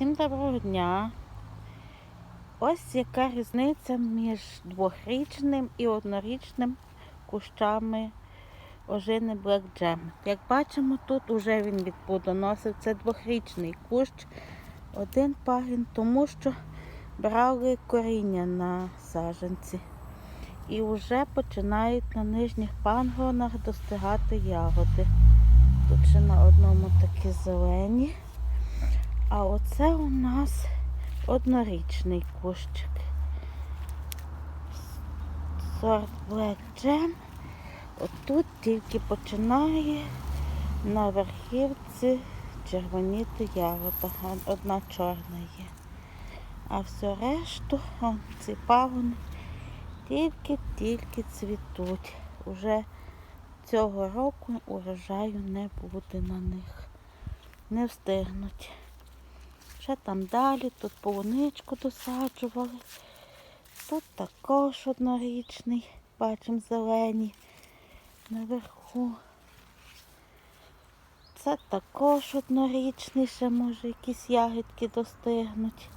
Всім доброго дня. Ось яка різниця між двохрічним і однорічним кущами ожини Black Jam. Як бачимо, тут вже він відплодоносив. Це двохрічний кущ, один пагін, тому що брали коріння на саженці. І вже починають на нижніх пангонах достигати ягоди. Тут ще на одному такі зелені. А оце у нас однорічний кущик. Сорт Black Jam. Отут тільки починає на верхівці червоніти ягода. Одна чорна є. А все решту, он, ці пагони, тільки-тільки цвітуть. Уже цього року урожаю не буде на них. Не встигнуть. Ще там далі, тут полуничку досаджували. Тут також однорічний, бачимо зелені наверху. Це також однорічний, ще може якісь ягідки достигнуть.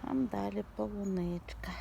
Там далі полуничка.